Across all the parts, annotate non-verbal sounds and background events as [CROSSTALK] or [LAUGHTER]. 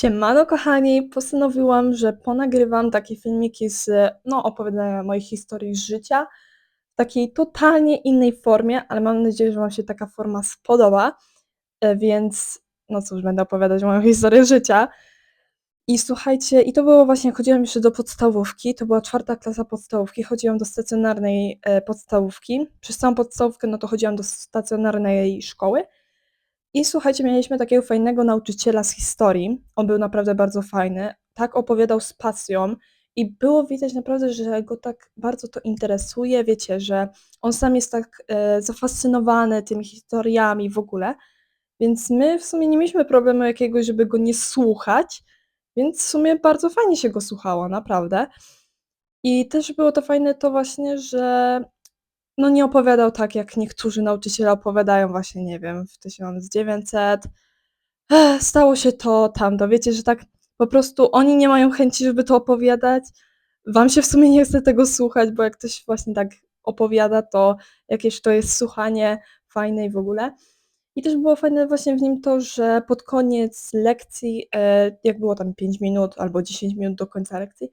Siemano kochani, postanowiłam, że ponagrywam takie filmiki z, no, opowiadania moich historii życia w takiej totalnie innej formie, ale mam nadzieję, że Wam się taka forma spodoba. E, więc, no cóż, będę opowiadać moją historię życia. I słuchajcie, i to było właśnie, chodziłam jeszcze do podstawówki, to była czwarta klasa podstawówki, chodziłam do stacjonarnej e, podstawówki. Przez całą podstawówkę, no to chodziłam do stacjonarnej szkoły. I słuchajcie, mieliśmy takiego fajnego nauczyciela z historii. On był naprawdę bardzo fajny. Tak opowiadał z pasją i było widać naprawdę, że go tak bardzo to interesuje. Wiecie, że on sam jest tak e, zafascynowany tymi historiami w ogóle. Więc my w sumie nie mieliśmy problemu jakiegoś, żeby go nie słuchać, więc w sumie bardzo fajnie się go słuchało, naprawdę. I też było to fajne to właśnie, że no nie opowiadał tak, jak niektórzy nauczyciele opowiadają właśnie, nie wiem, w 1900 stało się to, tamto. Wiecie, że tak po prostu oni nie mają chęci, żeby to opowiadać. Wam się w sumie nie chce tego słuchać, bo jak ktoś właśnie tak opowiada, to jakieś to jest słuchanie fajne i w ogóle. I też było fajne właśnie w nim to, że pod koniec lekcji, e, jak było tam 5 minut albo 10 minut do końca lekcji,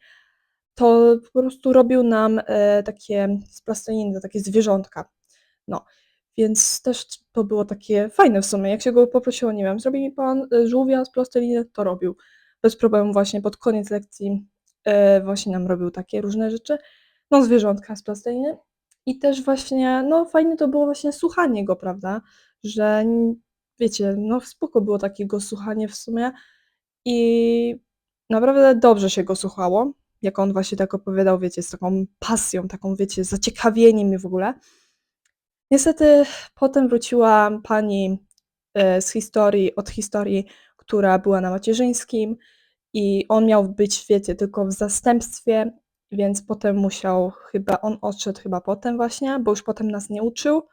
to po prostu robił nam, e, takie z plasteliny, takie zwierzątka. No, więc też to było takie fajne w sumie. Jak się go poprosiło, nie wiem: „Zrobi mi pan, e, żółwia z plasteliny”, to robił. Bez problemu właśnie pod koniec lekcji, e, właśnie nam robił takie różne rzeczy. No, zwierzątka z plasteliny. I też właśnie, no, fajne to było właśnie słuchanie go, prawda, że wiecie, no, spoko było takiego słuchanie w sumie i naprawdę dobrze się go słuchało jak on właśnie tak opowiadał, wiecie, z taką pasją, taką, wiecie, zaciekawieniem i w ogóle. Niestety potem wróciła pani e, z historii, od historii, która była na macierzyńskim i on miał być, wiecie, tylko w zastępstwie, więc potem musiał chyba, on odszedł chyba potem właśnie, bo już potem nas nie uczył.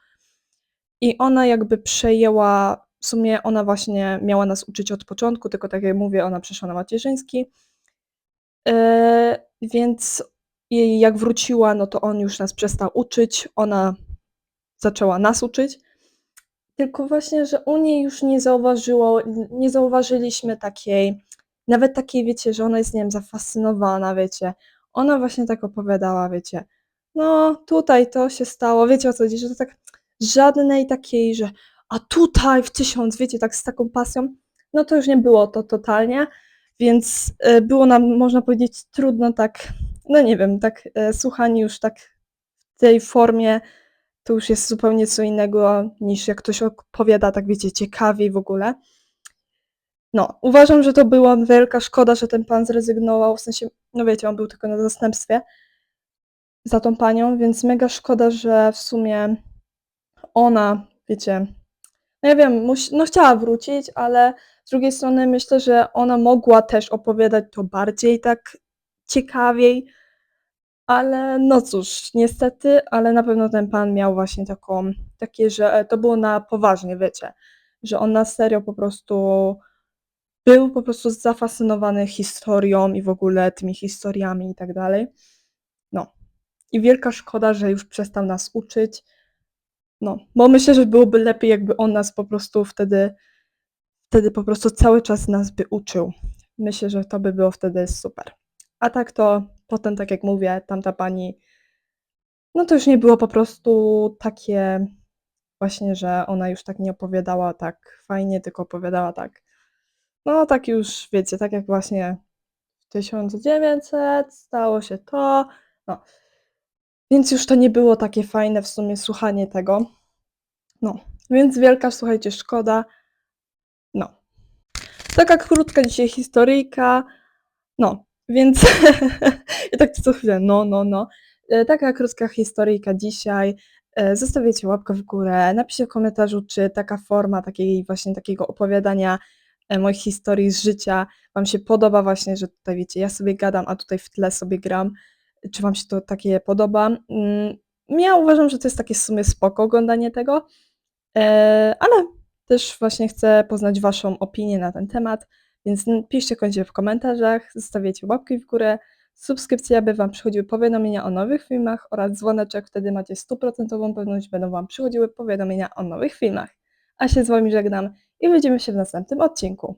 I ona jakby przejęła, w sumie ona właśnie miała nas uczyć od początku, tylko tak jak mówię, ona przeszła na macierzyński Yy, więc jak wróciła, no to on już nas przestał uczyć, ona zaczęła nas uczyć. Tylko właśnie, że u niej już nie zauważyło nie zauważyliśmy takiej nawet takiej, wiecie, że ona jest, nie wiem, zafascynowana, wiecie. Ona właśnie tak opowiadała, wiecie: „No, tutaj to się stało”, wiecie, o co chodzi, że to tak żadnej takiej, że „a tutaj w tysiąc”, wiecie, tak z taką pasją, no to już nie było to totalnie. Więc e, było nam, można powiedzieć, trudno tak, no nie wiem, tak e, słuchanie już tak w tej formie to już jest zupełnie co innego niż jak ktoś opowiada tak, wiecie, ciekawiej w ogóle. No, uważam, że to była wielka szkoda, że ten pan zrezygnował, w sensie, no wiecie, on był tylko na zastępstwie za tą panią, więc mega szkoda, że w sumie ona, wiecie, no ja wiem, no chciała wrócić, ale z drugiej strony myślę, że ona mogła też opowiadać to bardziej tak ciekawiej, ale no cóż, niestety, ale na pewno ten pan miał właśnie taką takie, że to było na poważnie, wiecie, że on na serio po prostu był po prostu zafascynowany historią i w ogóle tymi historiami i tak dalej. No. I wielka szkoda, że już przestał nas uczyć. No, bo myślę, że byłoby lepiej, jakby on nas po prostu wtedy wtedy po prostu cały czas nas by uczył. Myślę, że to by było wtedy super. A tak to potem, tak jak mówię, tamta pani, no to już nie było po prostu takie właśnie, że ona już tak nie opowiadała tak fajnie, tylko opowiadała tak, no tak już, wiecie, tak jak właśnie w 1900 stało się to, no. Więc już to nie było takie fajne w sumie słuchanie tego. No, więc wielka, słuchajcie, szkoda. Taka krótka dzisiaj historyjka. No, więc [LAUGHS] i tak co chwilę, no, no, no. E, taka krótka historyjka dzisiaj. E, zostawiajcie łapkę w górę, napiszcie w komentarzu, czy taka forma takiej właśnie takiego opowiadania e, moich historii z życia Wam się podoba właśnie, że tutaj wiecie, ja sobie gadam, a tutaj w tle sobie gram. Czy Wam się to takie podoba? Mm, ja uważam, że to jest takie w sumie spoko oglądanie tego, ale też właśnie chcę poznać Waszą opinię na ten temat, więc piszcie koniecznie w komentarzach, zostawiajcie łapki w górę, subskrypcje, aby Wam przychodziły powiadomienia o nowych filmach oraz dzwoneczek, wtedy macie stuprocentową pewność, będą Wam przychodziły powiadomienia o nowych filmach. A się z Wami żegnam i widzimy się w następnym odcinku.